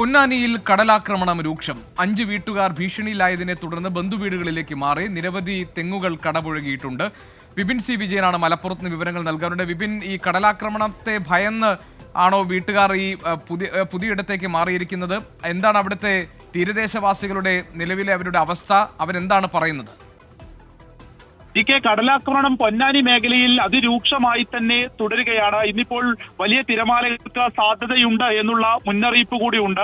പൊന്നാനിയിൽ കടലാക്രമണം രൂക്ഷം. അഞ്ച് വീട്ടുകാർ ഭീഷണിയിലായതിനെ തുടർന്ന് ബന്ധുവീടുകളിലേക്ക് മാറി നിരവധി തെങ്ങുകൾ കടപുഴകിയിട്ടുണ്ട്. വിപിൻ സി വിജയനാണ് മലപ്പുറത്ത് നിന്ന് വിവരങ്ങൾ നൽകാറുണ്ട്. വിപിൻ ഈ കടലാക്രമണത്തെ ഭയന്ന് ആണോ വീട്ടുകാർ ഈ പുതിയ പുതിയിടത്തേക്ക് മാറിയിരിക്കുന്നത്? എന്താണ് അവിടുത്തെ തീരദേശവാസികളുടെ നിലവിലെ അവരുടെ അവസ്ഥ? അവരെന്താണ് പറയുന്നത്? ജി കെ കടലാക്രമണം പൊന്നാനി മേഖലയിൽ അതിരൂക്ഷമായി തന്നെ തുടരുകയാണ്. ഇന്നിപ്പോൾ വലിയ തിരമാലകൾക്ക് സാധ്യതയുണ്ട് എന്നുള്ള മുന്നറിയിപ്പ് കൂടിയുണ്ട്.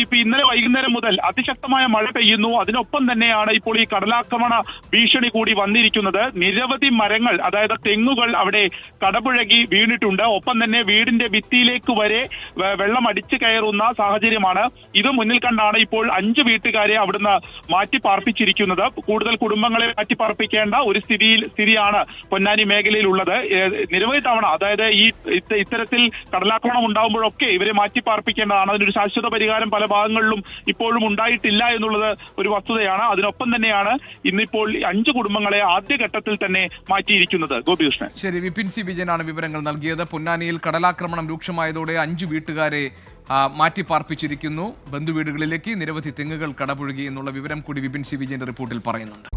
ഇപ്പൊ ഇന്നലെ വൈകുന്നേരം മുതൽ അതിശക്തമായ മഴ പെയ്യുന്നു. അതിനൊപ്പം തന്നെയാണ് ഇപ്പോൾ ഈ കടലാക്രമണ ഭീഷണി കൂടി വന്നിരിക്കുന്നത്. നിരവധി മരങ്ങൾ അതായത് തെങ്ങുകൾ അവിടെ കടപുഴകി വീണിട്ടുണ്ട്. ഒപ്പം തന്നെ വീടിന്റെ ഭിത്തിയിലേക്ക് വരെ വെള്ളം അടിച്ചു കയറുന്ന സാഹചര്യമാണ്. ഇത് മുന്നിൽ കണ്ടാണ് ഇപ്പോൾ അഞ്ച് വീട്ടുകാരെ അവിടുന്ന് മാറ്റി പാർപ്പിച്ചിരിക്കുന്നത് കൂടുതൽ കുടുംബങ്ങളെ മാറ്റി പാർപ്പിക്കേണ്ട ഒരു സ്ഥിതിയിൽ സ്ഥിതിയാണ് പൊന്നാനി മേഖലയിൽ ഉള്ളത് നിരവധി തവണ അതായത് ഈ ഇത്തരത്തിൽ കടലാക്രമണം ഉണ്ടാകുമ്പോഴൊക്കെ ഇവരെ മാറ്റി പാർപ്പിക്കേണ്ടതാണ് അതിനൊരു ശാശ്വത പരിഹാരം പല ഭാഗങ്ങളിലും ഇപ്പോഴും ഉണ്ടായിട്ടില്ല എന്നുള്ളത് ഒരു വസ്തുതയാണ്. അതിനൊപ്പം തന്നെയാണ് ഇന്നിപ്പോൾ അഞ്ച് കുടുംബങ്ങളെ ആദ്യഘട്ടത്തിൽ തന്നെ മാറ്റിയിരിക്കുന്നത്. ഗോപികൃഷ്ണൻ. ശരി വിപിൻ സി വിജയനാണ് വിവരങ്ങൾ നൽകിയത്. പൊന്നാനിയിൽ കടലാക്രമണം രൂക്ഷമായതോടെ അഞ്ച് വീട്ടുകാരെ മാറ്റി പാർപ്പിച്ചിരിക്കുന്നു ബന്ധുവീടുകളിലേക്ക് നിരവധി തെങ്ങുകൾ കടപുഴകി എന്നുള്ള വിവരം കൂടി വിപിൻ സി വിജയന്റെ റിപ്പോർട്ടിൽ പറയുന്നുണ്ട്.